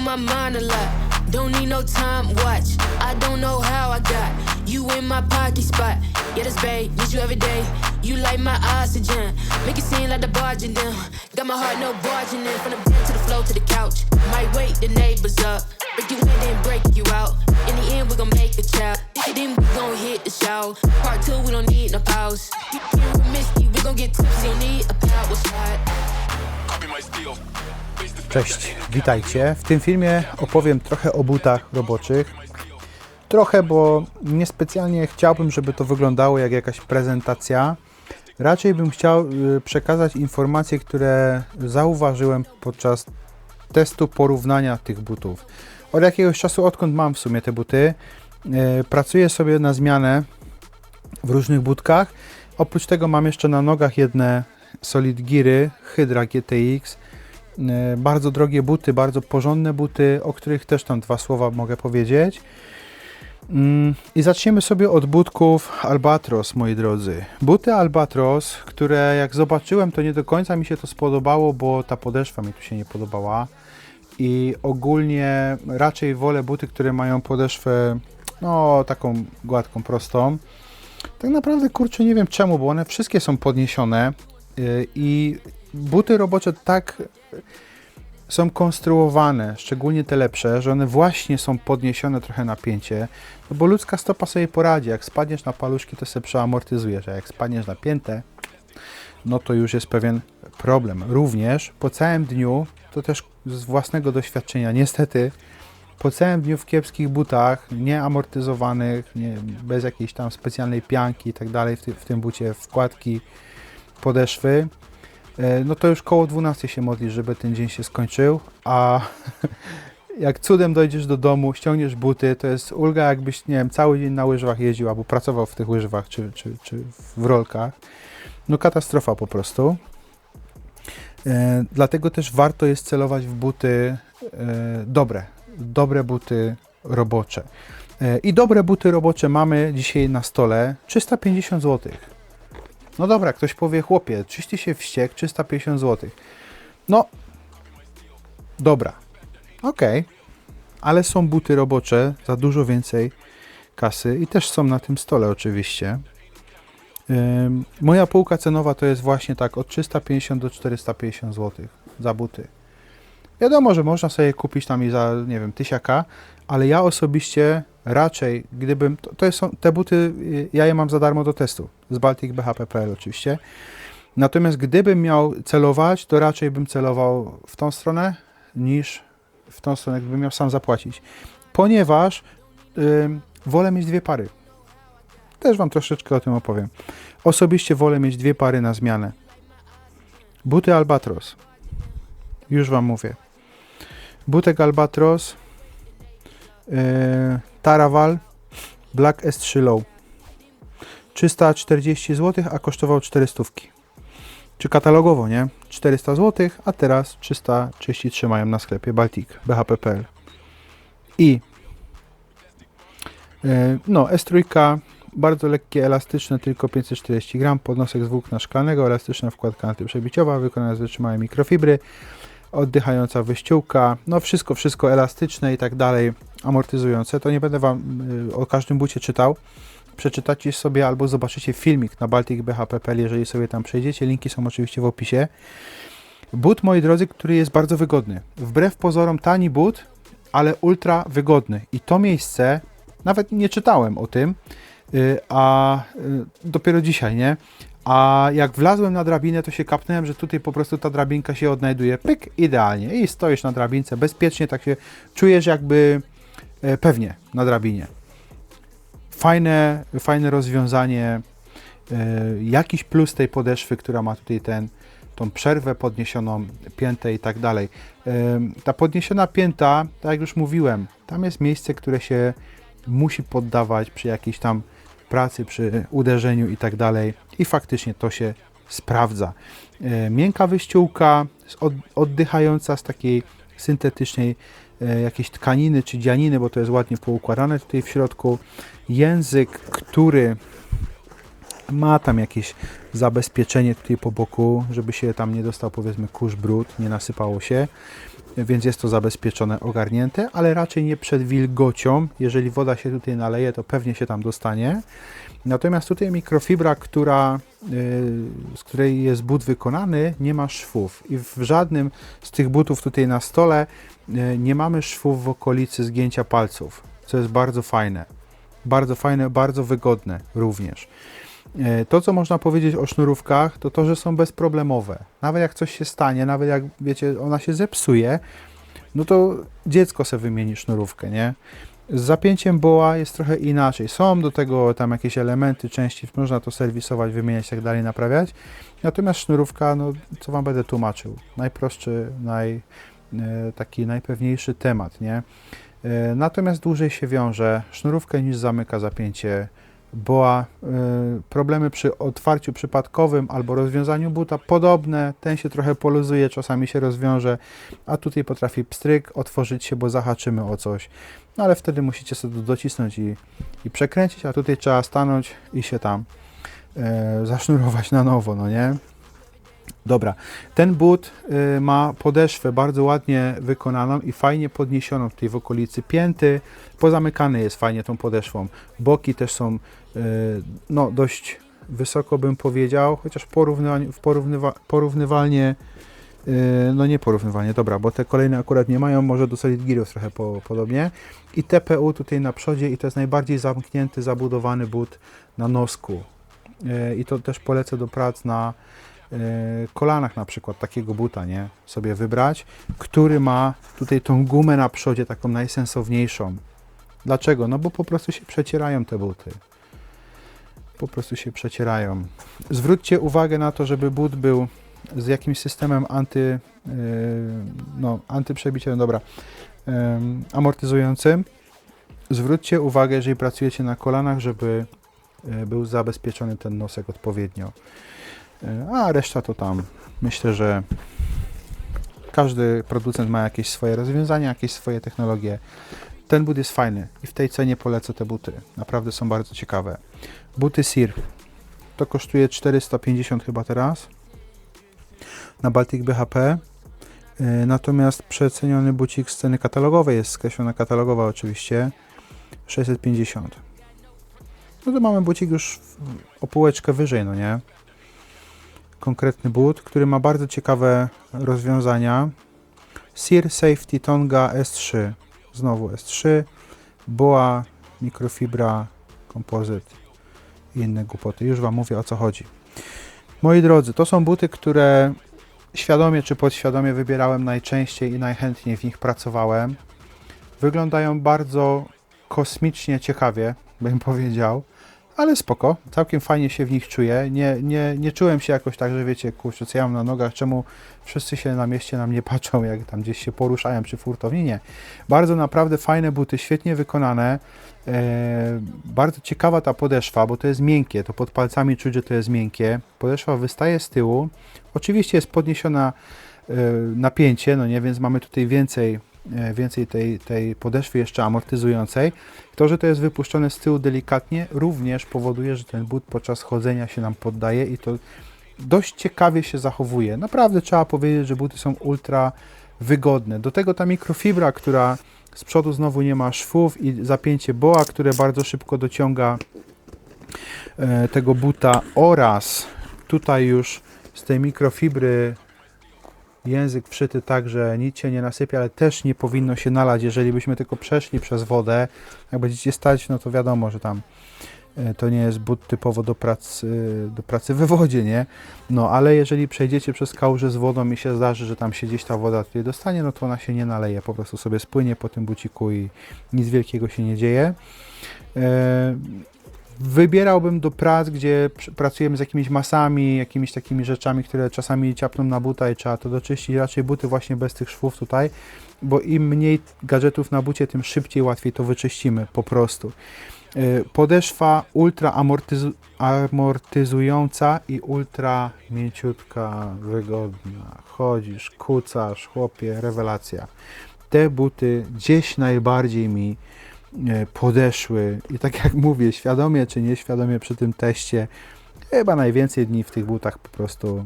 on my mind a lot. Don't need no time watch. I don't know how I got you in my pocket spot. Yeah, this babe, need you every day. You like my oxygen. Make it seem like the barging down. Got my heart no barging in. From the bed to the floor to the couch. Might wake the neighbors up. Break you in, then break you out. In the end, we gon' make a child. Then we gon' hit the show. Part two, we don't need no pause. You here with Misty, we gon' get tipsy. Don't need a power shot. Copy my steel. Cześć, witajcie. W tym filmie opowiem trochę o butach roboczych. Trochę, bo niespecjalnie chciałbym, żeby to wyglądało jak jakaś prezentacja. Raczej bym chciał y, przekazać informacje, które zauważyłem podczas testu porównania tych butów. Od jakiegoś czasu, odkąd mam w sumie te buty, y, pracuję sobie na zmianę w różnych budkach. Oprócz tego mam jeszcze na nogach jedne Solid Geary Hydra GTX. E, Bardzo drogie buty, bardzo porządne buty, o których też tam dwa słowa mogę powiedzieć. Mm, I zaczniemy sobie od butków Albatros, moi drodzy. Buty Albatros, które jak zobaczyłem, to nie do końca mi się to spodobało, bo ta podeszwa mi tu się nie podobała. I ogólnie raczej wolę buty, które mają podeszwę no taką gładką, prostą. Tak naprawdę kurczę nie wiem czemu, bo one wszystkie są podniesione yy, i buty robocze tak są konstruowane, szczególnie te lepsze, że one właśnie są podniesione trochę napięcie, no bo ludzka stopa sobie poradzi, jak spadniesz na paluszki, to sobie przeamortyzujesz, a jak spadniesz na piętę, no to już jest pewien problem. Również po całym dniu, to też z własnego doświadczenia, niestety, po całym dniu w kiepskich butach, nieamortyzowanych, nie, bez jakiejś tam specjalnej pianki i tak dalej, w, ty, w tym bucie wkładki, podeszwy, no to już koło 12 się modlisz, żeby ten dzień się skończył, a jak cudem dojdziesz do domu, ściągniesz buty, to jest ulga jakbyś, nie wiem, cały dzień na łyżwach jeździł albo pracował w tych łyżwach czy, czy, czy w rolkach. No katastrofa po prostu. E, dlatego też warto jest celować w buty e, dobre, dobre buty robocze. E, I dobre buty robocze mamy dzisiaj na stole 350 zł. No dobra, ktoś powie, chłopie, czyś ty się wściekł, 350 zł. No, dobra, okej, ale są buty robocze za dużo więcej kasy i też są na tym stole oczywiście. Ym, moja półka cenowa to jest właśnie tak od 350 do 450 zł za buty. Wiadomo, że można sobie kupić tam i za, nie wiem, tysiaka, ale ja osobiście raczej, gdybym, to, to są te buty, y, ja je mam za darmo do testu, z Baltic BHP.pl oczywiście. Natomiast gdybym miał celować, to raczej bym celował w tą stronę niż w tą stronę, gdybym miał sam zapłacić. Ponieważ wolę mieć dwie pary. Też Wam troszeczkę o tym opowiem. Osobiście wolę mieć dwie pary na zmianę. Buty Albatros. Już Wam mówię. Butek Albatros yy, Taraval Black S3 Low. 340 zł, a kosztował 400 czy katalogowo, nie? 400 zł, a teraz 333 mają na sklepie Baltic BHP.pl i yy, no S3 bardzo lekkie, elastyczne, tylko 540 gram, podnosek z włókna szklanego, elastyczna wkładka antyprzebiciowa, wykonana z wytrzymałej mikrofibry, oddychająca wyściółka, no wszystko, wszystko elastyczne i tak dalej, amortyzujące. To nie będę Wam y, o każdym bucie czytał. Przeczytacie sobie albo zobaczycie filmik na Baltic BHP.pl, jeżeli sobie tam przejdziecie. Linki są oczywiście w opisie. But, moi drodzy, który jest bardzo wygodny. Wbrew pozorom tani but, ale ultra wygodny. I to miejsce, nawet nie czytałem o tym, y, a y, dopiero dzisiaj, nie? A jak wlazłem na drabinę, to się kapnąłem, że tutaj po prostu ta drabinka się odnajduje. Pyk, idealnie. I stoisz na drabince bezpiecznie, tak się czujesz jakby pewnie na drabinie. Fajne, fajne rozwiązanie. E, Jakiś plus tej podeszwy, która ma tutaj ten, tą przerwę podniesioną, piętę i tak dalej. E, Ta podniesiona pięta, tak jak już mówiłem, tam jest miejsce, które się musi poddawać przy jakiejś tam pracy, przy uderzeniu i tak dalej. I faktycznie to się sprawdza. E, Miękka wyściółka, oddychająca z takiej syntetycznej e, jakiejś tkaniny czy dzianiny, bo to jest ładnie poukładane tutaj w środku. Język, który ma tam jakieś zabezpieczenie tutaj po boku, żeby się tam nie dostał powiedzmy kurz, brud, nie nasypało się. więc jest to zabezpieczone, ogarnięte, ale raczej nie przed wilgocią. Jeżeli woda się tutaj naleje, to pewnie się tam dostanie. Natomiast tutaj mikrofibra, która, yy, z której jest but wykonany, nie ma szwów i w żadnym z tych butów tutaj na stole nie mamy szwów w okolicy zgięcia palców, co jest bardzo fajne. Bardzo fajne, bardzo wygodne również. E, To, co można powiedzieć o sznurówkach, to to, że są bezproblemowe. Nawet jak coś się stanie, nawet jak wiecie, ona się zepsuje, no to dziecko se wymieni sznurówkę, nie? Z zapięciem boa jest trochę inaczej. Są do tego tam jakieś elementy, części, można to serwisować, wymieniać i tak dalej, naprawiać. Natomiast sznurówka, no co Wam będę tłumaczył? Najprostszy, naj, e, taki najpewniejszy temat, nie? E, Natomiast dłużej się wiąże sznurówkę niż zamyka zapięcie boa. E, Problemy przy otwarciu przypadkowym albo rozwiązaniu buta podobne. Ten się trochę poluzuje, czasami się rozwiąże, a tutaj potrafi pstryk otworzyć się, bo zahaczymy o coś. No ale wtedy musicie sobie docisnąć i, i przekręcić, a tutaj trzeba stanąć i się tam e, zasznurować na nowo, no nie? Dobra, ten but y, ma podeszwę bardzo ładnie wykonaną i fajnie podniesioną tutaj w okolicy pięty. Pozamykany jest fajnie tą podeszwą. Boki też są y, no, dość wysoko bym powiedział, chociaż porównywa- porównywa, porównywalnie y, no nie porównywalnie, dobra, bo te kolejne akurat nie mają, może do Solid Gearów trochę po, podobnie. I TPU tutaj na przodzie i to jest najbardziej zamknięty, zabudowany but na nosku. Y, I to też polecę do prac na kolanach na przykład takiego buta, nie? Sobie wybrać, który ma tutaj tą gumę na przodzie, taką najsensowniejszą. Dlaczego? No bo po prostu się przecierają te buty. Po prostu się przecierają. Zwróćcie uwagę na to, żeby but był z jakimś systemem anty, yy, no, antyprzebicielem, dobra, em, amortyzującym. Zwróćcie uwagę, jeżeli pracujecie na kolanach, żeby e, był zabezpieczony ten nosek odpowiednio. E, A reszta to tam. Myślę, że każdy producent ma jakieś swoje rozwiązania, jakieś swoje technologie. Ten but jest fajny i w tej cenie polecę te buty. Naprawdę są bardzo ciekawe. Buty SIR. To kosztuje 450 chyba teraz na Baltic BHP. E, Natomiast przeceniony bucik z ceny katalogowej jest skreślona katalogowa oczywiście 650. No to mamy bucik już o półeczkę wyżej, no nie? Konkretny but, który ma bardzo ciekawe rozwiązania. Sear Safety Tonga S3. Znowu S3. Boa, mikrofibra, kompozyt i inne głupoty. Już Wam mówię o co chodzi. Moi drodzy, to są buty, które świadomie czy podświadomie wybierałem najczęściej i najchętniej w nich pracowałem. Wyglądają bardzo kosmicznie ciekawie, bym powiedział ale spoko, całkiem fajnie się w nich czuję. Nie, nie, nie czułem się jakoś tak, że wiecie, kurczę, co ja mam na nogach, czemu wszyscy się na mieście na mnie patrzą, jak tam gdzieś się poruszają przy furtowni. Nie. Bardzo naprawdę fajne buty, świetnie wykonane. E, bardzo ciekawa ta podeszwa, bo to jest miękkie, to pod palcami czuć, że to jest miękkie. Podeszwa wystaje z tyłu. Oczywiście jest podniesiona e, napięcie, no nie, więc mamy tutaj więcej, więcej tej, tej podeszwy jeszcze amortyzującej. To, że to jest wypuszczone z tyłu delikatnie, również powoduje, że ten but podczas chodzenia się nam poddaje i to dość ciekawie się zachowuje. Naprawdę trzeba powiedzieć, że buty są ultra wygodne. Do tego ta mikrofibra, która z przodu znowu nie ma szwów i zapięcie boa, które bardzo szybko dociąga e, tego buta oraz tutaj już z tej mikrofibry język wszyty tak, że nic się nie nasypie, ale też nie powinno się nalać, jeżeli byśmy tylko przeszli przez wodę. Jak będziecie stać, no to wiadomo, że tam e, to nie jest but typowo do pracy, do pracy we wodzie, nie? No, ale jeżeli przejdziecie przez kałużę z wodą i się zdarzy, że tam się gdzieś ta woda tutaj dostanie, no to ona się nie naleje, po prostu sobie spłynie po tym buciku i nic wielkiego się nie dzieje. Wybierałbym do prac, gdzie pr- pracujemy z jakimiś masami, jakimiś takimi rzeczami, które czasami ciapną na buta i trzeba to doczyścić. Raczej buty właśnie bez tych szwów tutaj, bo im mniej gadżetów na bucie, tym szybciej, łatwiej to wyczyścimy po prostu. Y, Podeszwa ultra amortyzu- amortyzująca i ultra mięciutka, wygodna. Chodzisz, kucasz, chłopie, rewelacja. Te buty gdzieś najbardziej mi podeszły i tak jak mówię, świadomie czy nieświadomie przy tym teście, chyba najwięcej dni w tych butach po prostu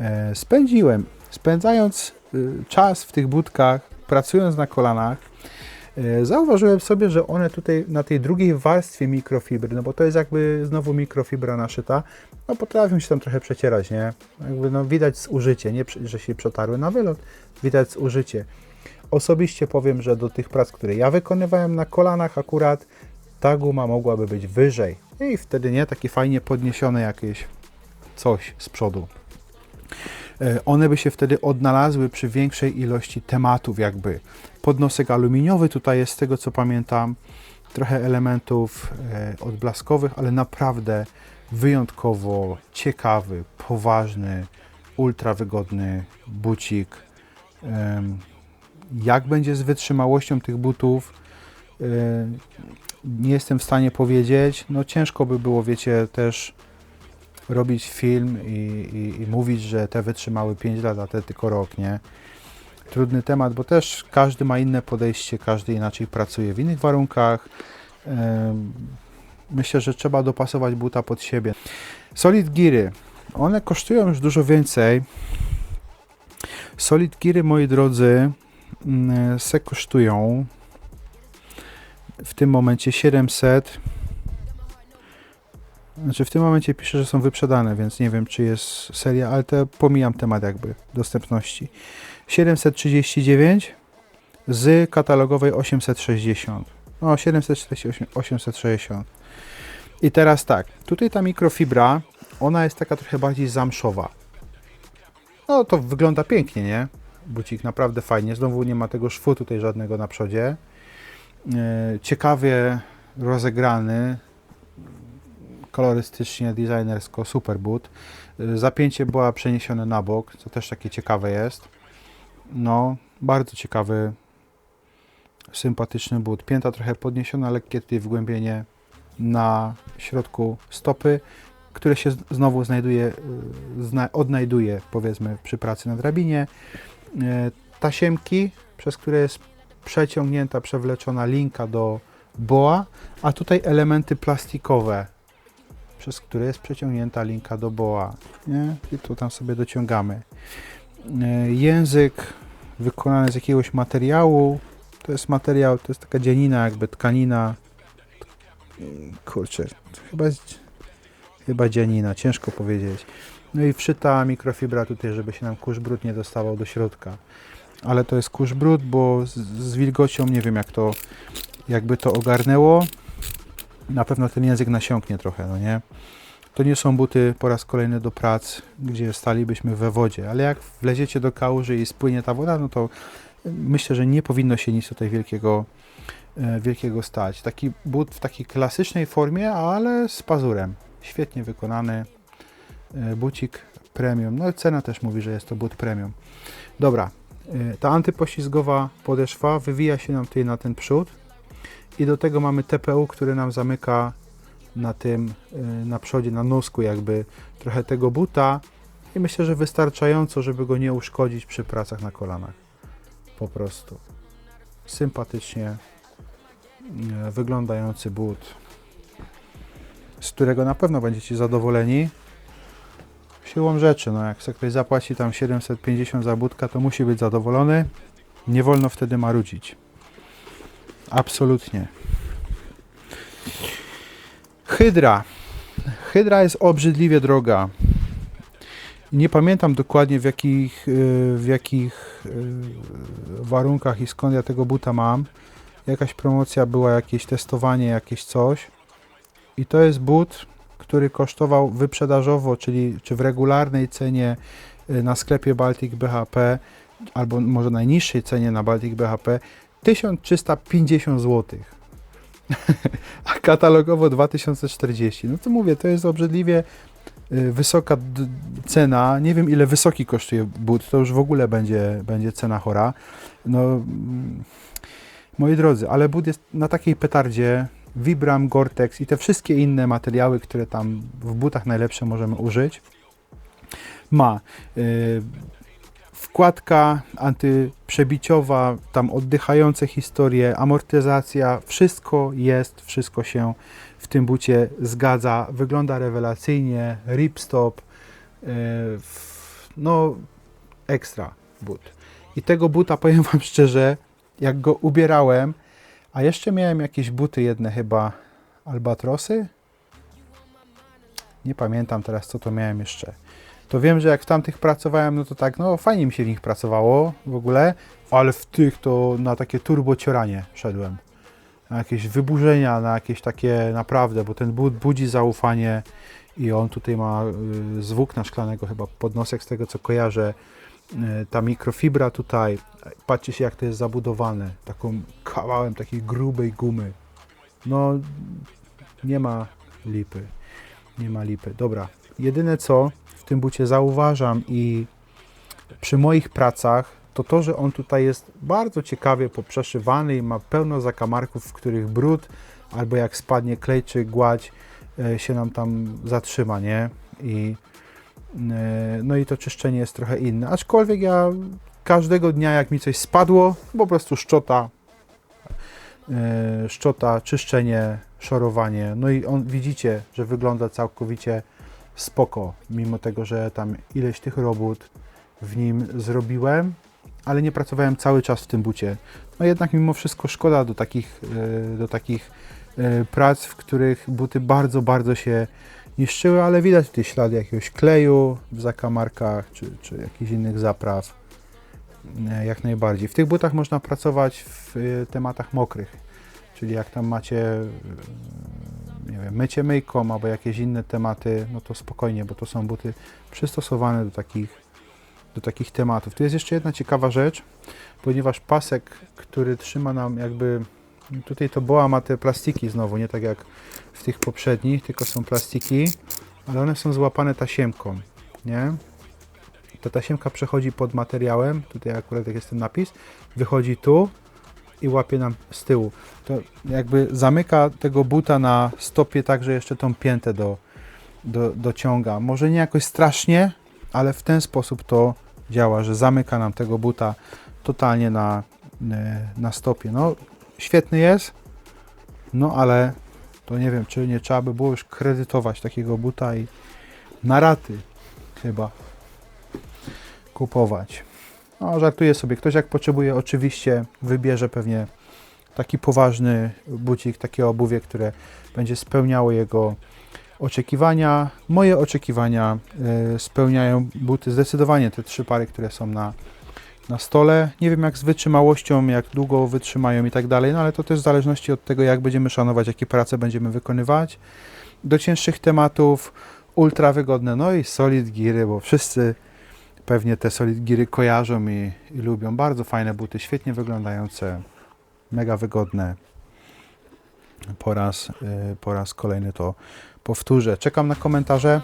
e, spędziłem. Spędzając y, czas w tych budkach, pracując na kolanach, zauważyłem sobie, że one tutaj na tej drugiej warstwie mikrofibry, no bo to jest jakby znowu mikrofibra naszyta, no potrafią się tam trochę przecierać, nie? Jakby no widać zużycie, nie że się przetarły na wylot, widać zużycie. Osobiście powiem, że do tych prac, które ja wykonywałem na kolanach akurat, ta guma mogłaby być wyżej i wtedy nie takie fajnie podniesione jakieś coś z przodu. E, One by się wtedy odnalazły przy większej ilości tematów, jakby. Podnosek aluminiowy tutaj jest z tego co pamiętam, trochę elementów e, odblaskowych, ale naprawdę wyjątkowo ciekawy, poważny, ultra wygodny bucik. Jak będzie z wytrzymałością tych butów? e, Nie jestem w stanie powiedzieć. No ciężko by było, wiecie, też robić film i, i, i mówić, że te wytrzymały 5 lat, a te tylko rok, nie? Trudny temat, bo też każdy ma inne podejście, każdy inaczej pracuje w innych warunkach. Em, Myślę, że trzeba dopasować buta pod siebie. Solid Geary. One kosztują już dużo więcej. Solid Geary, moi drodzy, se kosztują w tym momencie 700 znaczy w tym momencie pisze, że są wyprzedane, więc nie wiem czy jest seria, ale to pomijam temat jakby dostępności. 739 z katalogowej 860. No 748, 860. I teraz tak, tutaj ta mikrofibra, ona jest taka trochę bardziej zamszowa. No to wygląda pięknie, nie? Bucik naprawdę fajnie. Znowu nie ma tego szwu tutaj żadnego na przodzie. E, Ciekawie rozegrany, kolorystycznie, designersko, super but. Y, Zapięcie była przeniesione na bok, co też takie ciekawe jest. No, bardzo ciekawy, sympatyczny but. Pięta trochę podniesiona, lekkie tutaj wgłębienie na środku stopy, które się znowu znajduje, zna, odnajduje powiedzmy przy pracy na drabinie. Y, Tasiemki, przez które jest przeciągnięta, przewleczona linka do boa, a tutaj elementy plastikowe, przez które jest przeciągnięta linka do boa. Nie? I tu tam sobie dociągamy. E, Język wykonany z jakiegoś materiału. To jest materiał, to jest taka dzianina, jakby tkanina. Kurczę, chyba chyba dzianina, ciężko powiedzieć. No i wszyta mikrofibra tutaj, żeby się nam kurz brud nie dostawał do środka. Ale to jest kurz brud, bo z, z wilgocią nie wiem jak to, jakby to ogarnęło na pewno ten język nasiąknie trochę, no nie? To nie są buty po raz kolejny do prac, gdzie stalibyśmy we wodzie, ale jak wleziecie do kałuży i spłynie ta woda, no to myślę, że nie powinno się nic tutaj wielkiego, e, wielkiego stać. Taki but w takiej klasycznej formie, ale z pazurem. Świetnie wykonany bucik premium. No cena też mówi, że jest to but premium. Dobra, e, ta antypoślizgowa podeszwa wywija się nam tutaj na ten przód i do tego mamy TPU, który nam zamyka na tym, y, na przodzie, na nosku jakby trochę tego buta i myślę, że wystarczająco, żeby go nie uszkodzić przy pracach na kolanach. Po prostu. Sympatycznie wyglądający but, z którego na pewno będziecie zadowoleni. Siłą rzeczy, no jak sobie ktoś zapłaci tam 750 za budka, to musi być zadowolony. Nie wolno wtedy marudzić. Absolutnie. Hydra. Hydra jest obrzydliwie droga. Nie pamiętam dokładnie w jakich, y, w jakich y, warunkach i skąd ja tego buta mam. Jakaś promocja była, jakieś testowanie, jakieś coś. I to jest but, który kosztował wyprzedażowo, czyli czy w regularnej cenie y, na sklepie Baltic BHP, albo może najniższej cenie na Baltic BHP 1350 zł. A katalogowo 2040. No to mówię, to jest obrzydliwie y, wysoka cena. Nie wiem ile wysoki kosztuje but, to już w ogóle będzie, będzie cena chora. No, mm, moi drodzy, ale but jest na takiej petardzie Vibram, Gore-Tex i te wszystkie inne materiały, które tam w butach najlepsze możemy użyć. Ma y, wkładka antyprzebiciowa, tam oddychające historie, amortyzacja, wszystko jest, wszystko się w tym bucie zgadza, wygląda rewelacyjnie, ripstop, w- no ekstra but. I tego buta, powiem Wam szczerze, jak go ubierałem, a jeszcze miałem jakieś buty jedne chyba, albatrosy? Nie pamiętam teraz, co to miałem jeszcze. To wiem, że jak w tamtych pracowałem, no to tak, no fajnie mi się w nich pracowało w ogóle, ale w tych to na takie turbocioranie szedłem. Na jakieś wyburzenia, na jakieś takie naprawdę, bo ten but budzi zaufanie i on tutaj ma y, z włókna szklanego chyba podnosek z tego co kojarzę. Y, ta mikrofibra tutaj, patrzcie się jak to jest zabudowane, taką kawałem takiej grubej gumy. No nie ma lipy, nie ma lipy. Dobra, jedyne co w tym bucie zauważam i przy moich pracach, to to, że on tutaj jest bardzo ciekawie poprzeszywany i ma pełno zakamarków, w których brud albo jak spadnie klej czy gładź e, się nam tam zatrzyma, nie? I, e, no i to czyszczenie jest trochę inne. Aczkolwiek ja każdego dnia jak mi coś spadło, po prostu szczota, e, szczota, czyszczenie, szorowanie. No i on widzicie, że wygląda całkowicie spoko, mimo tego, że tam ileś tych robót w nim zrobiłem, ale nie pracowałem cały czas w tym bucie. No jednak mimo wszystko szkoda do takich, e, do takich e, prac, w których buty bardzo, bardzo się niszczyły, ale widać tutaj ślady jakiegoś kleju w zakamarkach, czy, czy jakichś innych zapraw. E, Jak najbardziej. W tych butach można pracować w e, tematach mokrych, czyli jak tam macie e, nie wiem, mycie myjką albo jakieś inne tematy, no to spokojnie, bo to są buty przystosowane do takich, do takich tematów. Tu jest jeszcze jedna ciekawa rzecz, ponieważ pasek, który trzyma nam jakby, tutaj to boa ma te plastiki znowu, nie tak jak w tych poprzednich, tylko są plastiki, ale one są złapane tasiemką, nie? Ta tasiemka przechodzi pod materiałem, tutaj akurat jak jest ten napis, wychodzi tu i łapie nam z tyłu. To jakby zamyka tego buta na stopie tak, że jeszcze tą piętę do, do, dociąga. Może nie jakoś strasznie, ale w ten sposób to działa, że zamyka nam tego buta totalnie na, e, na stopie. No, świetny jest, no ale to nie wiem, czy nie trzeba by było już kredytować takiego buta i na raty chyba kupować. No, żartuję sobie. Ktoś jak potrzebuje, oczywiście wybierze pewnie taki poważny bucik, takie obuwie, które będzie spełniało jego oczekiwania. Moje oczekiwania e, spełniają buty zdecydowanie te trzy pary, które są na, na stole. Nie wiem jak z wytrzymałością, jak długo wytrzymają i tak dalej, no ale to też w zależności od tego, jak będziemy szanować, jakie prace będziemy wykonywać. Do cięższych tematów ultra wygodne, no i solid giry, bo wszyscy pewnie te solid giry kojarzą i, i lubią. Bardzo fajne buty, świetnie wyglądające, mega wygodne. Po raz, y, po raz kolejny to powtórzę. Czekam na komentarze.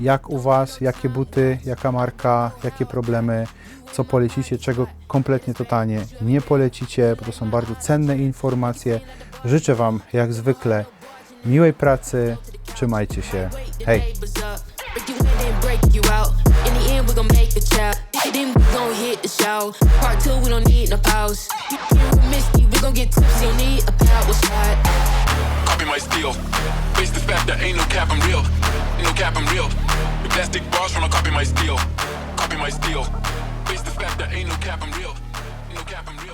Jak u Was, jakie buty, jaka marka, jakie problemy, co polecicie, czego kompletnie, totalnie nie polecicie, bo to są bardzo cenne informacje. Życzę Wam, jak zwykle, miłej pracy. Trzymajcie się. Hej! Copy my steel. Face the fact that ain't no cap, I'm real. No cap, I'm real. The plastic bars tryna copy my steel. Copy my steel. Face the fact that ain't no cap, I'm real. No cap, I'm real.